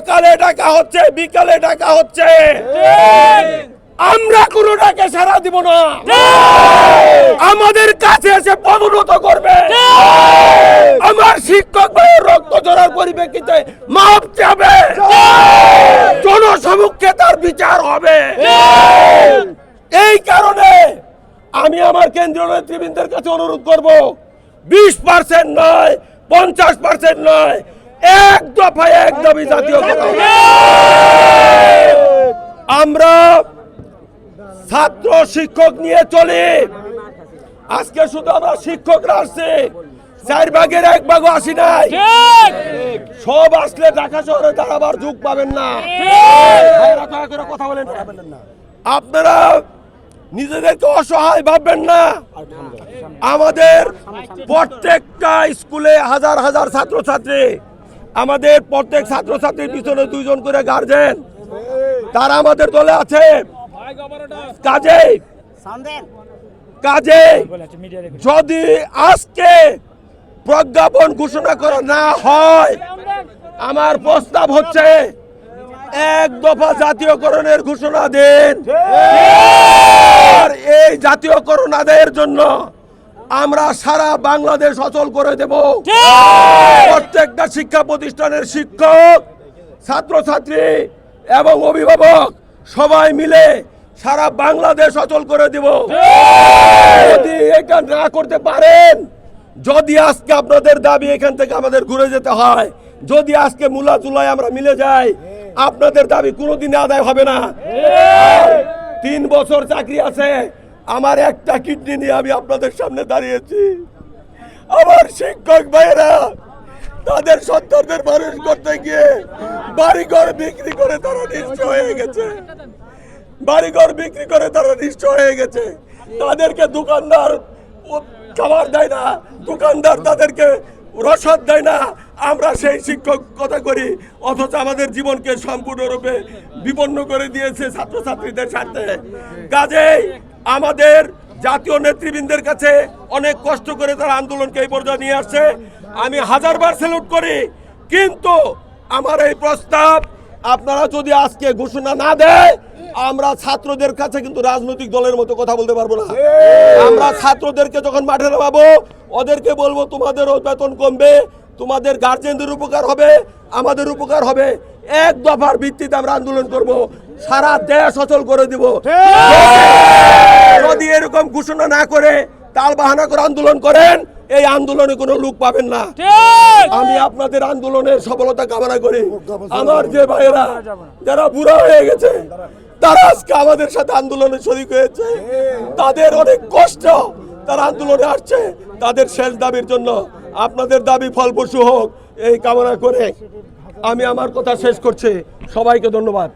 সকালে ডাকা হচ্ছে, বিকালে ডাকা হচ্ছে। আমরা কোনোটাকে সারা দিব না। আমাদের কাছে এসে পদোন্নত করবে। আমার শিক্ষক ভাইয়ের রক্ত ঝরার পরিপ্রেক্ষিতে মাপ চাবে। জনসমুখে তার বিচার হবে। এই কারণে আমি আমার কেন্দ্রীয় নেতৃবৃন্দের কাছে অনুরোধ করব, বিশ পার্সেন্ট নয়, পঞ্চাশ পার্সেন্ট নয় এক দফায় এক দাবি জাতীয় আমরা ছাত্র শিক্ষক নিয়ে চলি। আজকে শুধু আমরা শিক্ষকরা আসছি। চার ভাগের এক ভাগও আসি নাই। সব আসলে ঢাকা শহরে দাঁড়াবার যুগ পাবেন না। কথা বলেন। আপনারা নিজেদেরকে অসহায় ভাববেন না। আমাদের প্রত্যেকটা স্কুলে হাজার হাজার ছাত্রছাত্রী আমাদের প্রত্যেক ছাত্রছাত্রীর পিছনে দুইজন করে গার্জেন তারা আমাদের দলে আছে। কাজে। কাজে। যদি আজকে প্রজ্ঞাপন ঘোষণা করা না হয় আমার প্রস্তাব হচ্ছে এক দফা জাতীয়করণের ঘোষণা দেন। আর এই জাতীয়করণ আদায়ের জন্য আমরা সারা বাংলাদেশ অচল করে দেব। প্রত্যেকটা শিক্ষা প্রতিষ্ঠানের শিক্ষক ছাত্রছাত্রী এবং অভিভাবক সবাই মিলে সারা বাংলাদেশ অচল করে দেব। যদি এটা না করতে পারেন যদি আজকে আপনাদের দাবি এখান থেকে আমাদের ঘুরে যেতে হয় যদি আজকে মূলা চুলায় আমরা মিলে যাই আপনাদের দাবি কোনোদিন আদায় হবে না। তিন বছর চাকরি আছে আমার একটা কিডনি নিয়ে আমি আপনাদের সামনে দাঁড়িয়েছি। আমার শিক্ষক ভাইয়েরা, তাদের সন্তানদের মানুষ করতে গিয়ে বাড়িঘর বিক্রি করে তারা নিশ্চয় হয়ে গেছে। বাড়িঘর বিক্রি করে তারা নিশ্চয় হয়ে গেছে। তাদেরকে দোকানদার খাবার দেয় না, দোকানদার তাদেরকে রসদ দেয় না। আমরা সেই শিক্ষক কথা করি, অথচ আমাদের জীবনকে সম্পূর্ণরূপে বিপন্ন করে দিয়েছে ছাত্রছাত্রীদের সাথে কাজেই আমাদের জাতীয় নেতৃবৃন্দের কাছে অনেক কষ্ট করে তারা আন্দোলনকে এই পর্যায়ে নিয়ে আসছে। আমি হাজারবার স্যালুট করি, কিন্তু আমার এই প্রস্তাব আপনারা যদি আজকে ঘোষণা না দেয়, আমরা ছাত্রদের কাছে কিন্তু রাজনৈতিক দলের মতো কথা বলতে পারব না। আমরা ছাত্রদেরকে যখন মাঠে নামাবো, ওদেরকে বলব, তোমাদেরও বেতন কমবে, তোমাদের গার্জেনদের উপকার হবে, আমাদের উপকার হবে। এক দফার ভিত্তিতে আমরা আন্দোলন করব। সারা দেশ অচল করে দিব। যদি এরকম ঘোষণা না করে তাল বাহানা করে আন্দোলন করেন এই আন্দোলনে কোনো লোক পাবেন না। আমি আপনাদের আন্দোলনের সফলতা কামনা করি। আমার যে ভাইয়েরা যারা বুড়া হয়ে গেছে তারা আজকে আমাদের সাথে আন্দোলনে শরিক হয়েছে। তাদের অনেক কষ্ট তারা আন্দোলনে আসছে। তাদের শেষ দাবির জন্য আপনাদের দাবি ফলপ্রসূ হোক এই কামনা করে। আমি আমার কথা শেষ করছি। সবাইকে ধন্যবাদ।